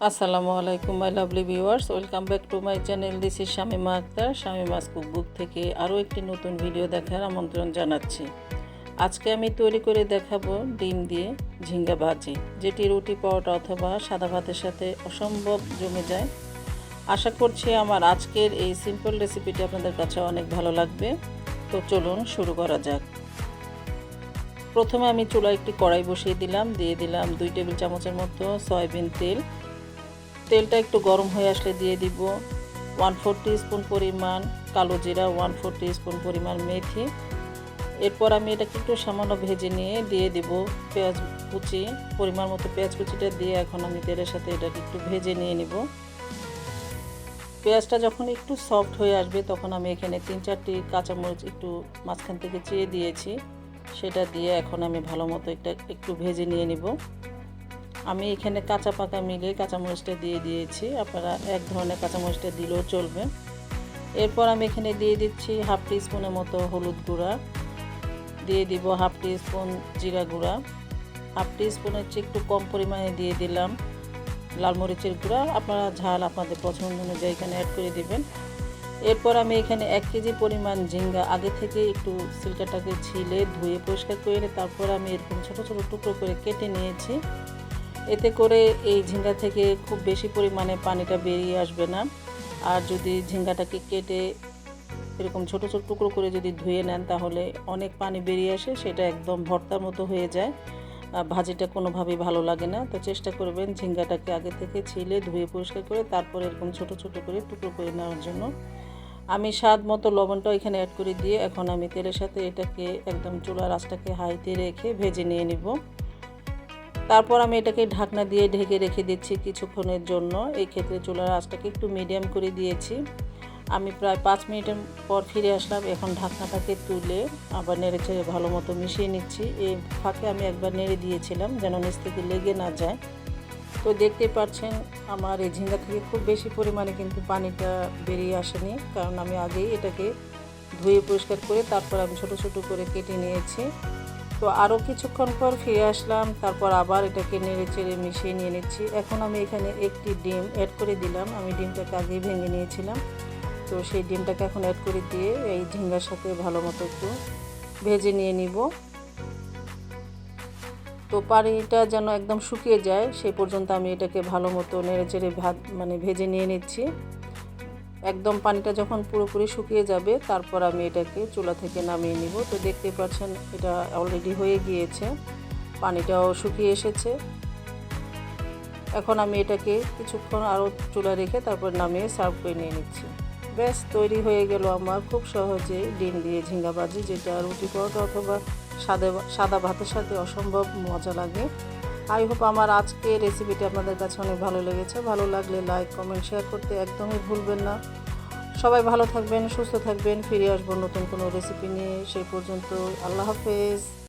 আসসালামু আলাইকুম my lovely viewers welcome back to my channel this is Shamima Akter Shamima's cookbook থেকে আরও একটি নতুন ভিডিও দেখার আমন্ত্রণ জানাচ্ছি। আজকে আমি তৈরি করে দেখাবো ডিম দিয়ে ঝিঙ্গা ভাজি, যেটি রুটি, পরোটা অথবা সাদা ভাতের সাথে অসম্ভব জমে যায়। আশা করছি আমার আজকের এই সিম্পল রেসিপিটি আপনাদের কাছে অনেক ভালো লাগবে। তো চলুন শুরু করা যাক। প্রথমে আমি চুলায় একটি কড়াই বসিয়ে দিলাম, দিয়ে দিলাম দুই টেবিল চামচের মতো সয়াবিন তেল। তেলটা একটু গরম হয়ে আসলে দিয়ে দিব। ওয়ান ফোর স্পুন পরিমাণ কালো জিরা, ওয়ান ফোর স্পুন পরিমাণ মেথি। এরপর আমি এটাকে একটু সামান্য ভেজে নিয়ে দিয়ে দিব পেঁয়াজ কুচি। পরিমাণ মতো পেঁয়াজ কুচিটা দিয়ে এখন আমি তেলের সাথে এটাকে একটু ভেজে নিয়ে নিব। পেঁয়াজটা যখন একটু সফট হয়ে আসবে তখন আমি এখানে তিন চারটি কাঁচামরিচ একটু মাঝখান থেকে চেয়ে দিয়েছি। সেটা দিয়ে এখন আমি ভালো মতো একটা একটু ভেজে নিয়ে নিব। আমি এখানে কাঁচা পাকা মিলে কাঁচামরিচটা দিয়ে দিয়েছি। আপনারা এক ধরনের কাঁচামরিচটা দিলেও চলবে। এরপর আমি এখানে দিয়ে দিচ্ছি হাফ টি স্পুনের মতো হলুদ গুঁড়া। দিয়ে দিব হাফ টি স্পুন জিরা গুঁড়া। হাফ টি স্পুনের একটু কম পরিমাণে দিয়ে দিলাম লাল মরিচের গুঁড়া। আপনারা ঝাল আপনাদের পছন্দ অনুযায়ী এখানে অ্যাড করে দিবেন। এরপর আমি এখানে এক কেজি পরিমাণ ঝিঙ্গা আগে থেকে একটু সিলকাটাকে ছিলে ধুয়ে পরিষ্কার করে তারপর আমি এরকম ছোটো ছোটো টুকরো করে কেটে নিয়েছি। এতে করে এই ঝিঙ্গা থেকে খুব বেশি পরিমাণে পানিটা বেরিয়ে আসবে না। আর যদি ঝিঙ্গাটাকে কেটে এরকম ছোট ছোট টুকরো করে যদি ধুয়ে নেন, তাহলে অনেক পানি বেরিয়ে আসে, সেটা একদম ভর্তার মতো হয়ে যায়। ভাজিটা কোনোভাবেই ভালো লাগে না। তো চেষ্টা করবেন ঝিঙ্গাটাকে আগে থেকে ছিলে ধুয়ে পরিষ্কার করে তারপর এরকম ছোট ছোট করে টুকরো করে নেওয়ার জন্য। আমি স্বাদ মতো লবণটা এখানে অ্যাড করে দিয়ে এখন আমি তেলের সাথে এটাকে একদম চুলার আঁচটাকে হাইতে রেখে ভেজে নিয়ে নিব। তারপর আমি এটাকে ঢাকনা দিয়ে ঢেকে রেখে দিচ্ছি কিছুক্ষণের জন্য। এই ক্ষেত্রে চুলার আঁচটাকে একটু মিডিয়াম করে দিয়েছি। আমি প্রায় পাঁচ মিনিটের পর ফিরে আসলাম। এখন ঢাকনাটাকে তুলে আবার নেড়ে চেড়ে ভালো মতো মিশিয়ে নিচ্ছি। এই ফাঁকে আমি একবার নেড়ে দিয়েছিলাম যেন নিচ থেকে লেগে না যায়। তো দেখতে পাচ্ছেন, আমার এই ঝিঙ্গা থেকে খুব বেশি পরিমাণে কিন্তু পানিটা বেরিয়ে আসেনি। কারণ আমি আগেই এটাকে ধুয়ে পরিষ্কার করে তারপর আমি ছোট ছোট করে কেটে নিয়েছি। তো আরও কিছুক্ষণ পর ফিরে আসলাম, তারপর আবার এটাকে নেড়ে চেড়ে মিশিয়ে নিয়ে নিচ্ছি। এখন আমি এখানে একটি ডিম অ্যাড করে দিলাম। আমি ডিমটাকে আগেই ভেঙে নিয়েছিলাম। তো সেই ডিমটাকে এখন অ্যাড করে দিয়ে এই ঝিঙ্গার সাথে ভালো মতো একটু ভেজে নিয়ে নিব। তো পানিটা যেন একদম শুকিয়ে যায় সেই পর্যন্ত আমি এটাকে ভালো মতো নেড়ে চেড়ে ভাত মানে ভেজে নিয়ে নিচ্ছি। একদম পানিটা যখন পুরোপুরি শুকিয়ে যাবে, তারপর আমি এটাকে চুলা থেকে নামিয়ে নিব। তো দেখতে পাচ্ছেন, এটা অলরেডি হয়ে গিয়েছে। পানিটাও শুকিয়ে এসেছে। এখন আমি এটাকে কিছুক্ষণ আরও চুলা রেখে তারপর নামিয়ে সার্ভ করে নিয়ে নিচ্ছি। ব্যাস, তৈরি হয়ে গেল আমার খুব সহজে ডিম দিয়ে ঝিঙ্গা ভাজি যেটা রুটি পরোটা অথবা সাদা সাদা ভাতের সাথে অসম্ভব মজা লাগে। আই হোপ আমার আজকে রেসিপিটি আপনাদের কাছে অনেক ভালো লেগেছে। ভালো লাগলে লাইক কমেন্ট শেয়ার করতে একদমই ভুলবেন না। সবাই ভালো থাকবেন, সুস্থ থাকবেন। ফিরে আসব নতুন কোনো রেসিপি নিয়ে। সেই পর্যন্ত আল্লাহ হাফেজ।